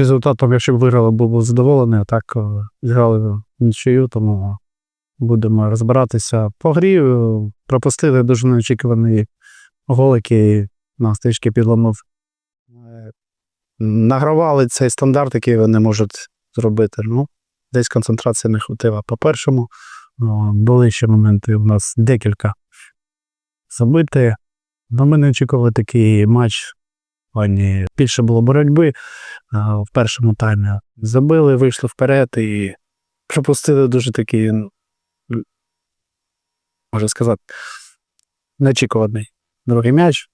Результатом, якщо б виграли, був би задоволений, а так е, зіграли нічию, тому будемо розбиратися. По грі е, пропустили дуже неочікуваний гол, який нас трішки підламав. Е, Награвали цей стандарт, який вони можуть зробити. Ну, десь концентрації не хватило. По першому, О, були ще моменти у нас декілька забити. Ну, ми не очікували такий матч. В плані більше було боротьби в першому таймі. Забили, вийшли вперед і пропустили дуже такий, можна сказати, неочікуваний другий м'яч.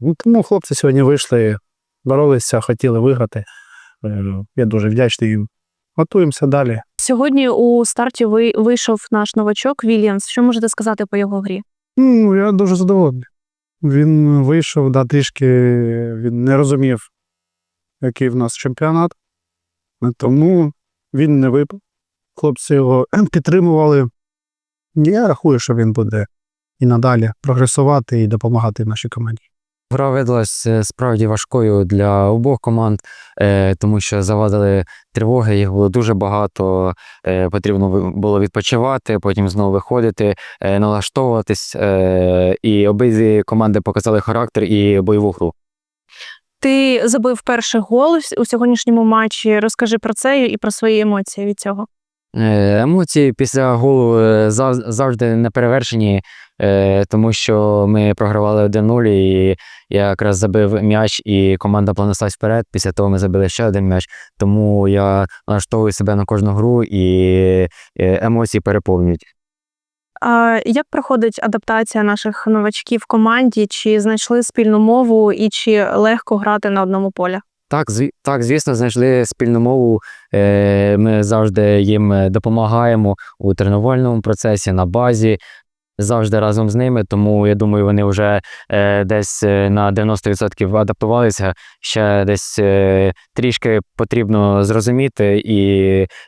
Ну, тому хлопці сьогодні вийшли, боролися, хотіли виграти. Е, Я дуже вдячний їм. Готуємося далі. Сьогодні у старті ви вийшов наш новачок Вільямс. Що можете сказати по його грі? Ну, я дуже задоволений. Він вийшов, да, трішки він не розумів, який в нас чемпіонат. Тому він не випав. Хлопці його підтримували. Я рахую, що він буде і надалі прогресувати і допомагати нашій команді. Гра видалась е, справді важкою для обох команд, е, тому що завадили тривоги, їх було дуже багато. е, Потрібно було відпочивати, потім знову виходити, е, налаштовуватись. е, І обидві команди показали характер і бойову гру. Ти забив перший гол у сьогоднішньому матчі. Розкажи про це і про свої емоції від цього. Е, Емоції після голу е, завжди неперевершені, е, тому що ми програвали 1-0, і я якраз забив м'яч, і команда понеслась вперед. Після того ми забили ще один м'яч. Тому я налаштовую себе на кожну гру і емоції переповнюють. Як проходить адаптація наших новачків в команді? Чи знайшли спільну мову і чи легко грати на одному полі? Так, так, звісно, знайшли спільну мову. Е, Ми завжди їм е, допомагаємо у тренувальному процесі, на базі, завжди разом з ними. Тому я думаю, вони вже е, десь е, на 90% адаптувалися. Ще десь е, трішки потрібно зрозуміти, і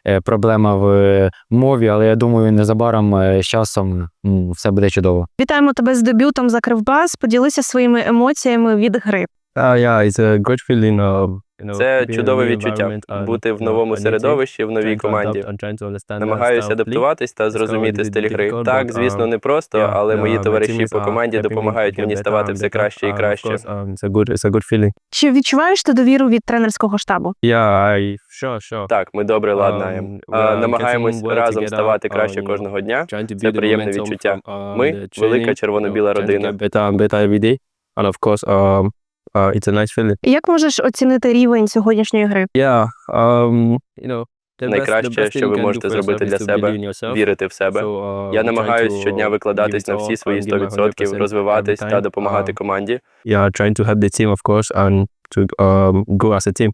е, проблема в мові, але я думаю, незабаром е, з часом м, все буде чудово. Вітаємо тебе з дебютом за Кривбас. Поділися своїми емоціями від гри. Uh, yeah, it's a great feeling of, you know, Це being in a чудове new відчуття environment and, бути в новому середовищі, в новій trying to команді. Намагаюся адаптуватись та зрозуміти стиль гри. Так, звісно, um, непросто, Yeah, але uh, мої товариші по команді допомагають мені ставати все краще і краще. um. Чи відчуваєш ти довіру від тренерського штабу? Так, ми добре ладнаємо. Um, А, Намагаємось разом ставати uh, краще кожного дня. Trying to Це приємне відчуття. uh, Ми велика червоно-біла родина. Um, uh, it's a nice feeling. Як можеш оцінити рівень сьогоднішньої гри? Yeah, um, you know, Найкраще, що ви можете зробити для себе. Вірити в себе. Uh, Я намагаюсь щодня uh, викладатись на всі свої and give my 100%, 100% розвиватись та допомагати Um, команді. Yeah, trying to help the team, of course, and to um, grow as a team.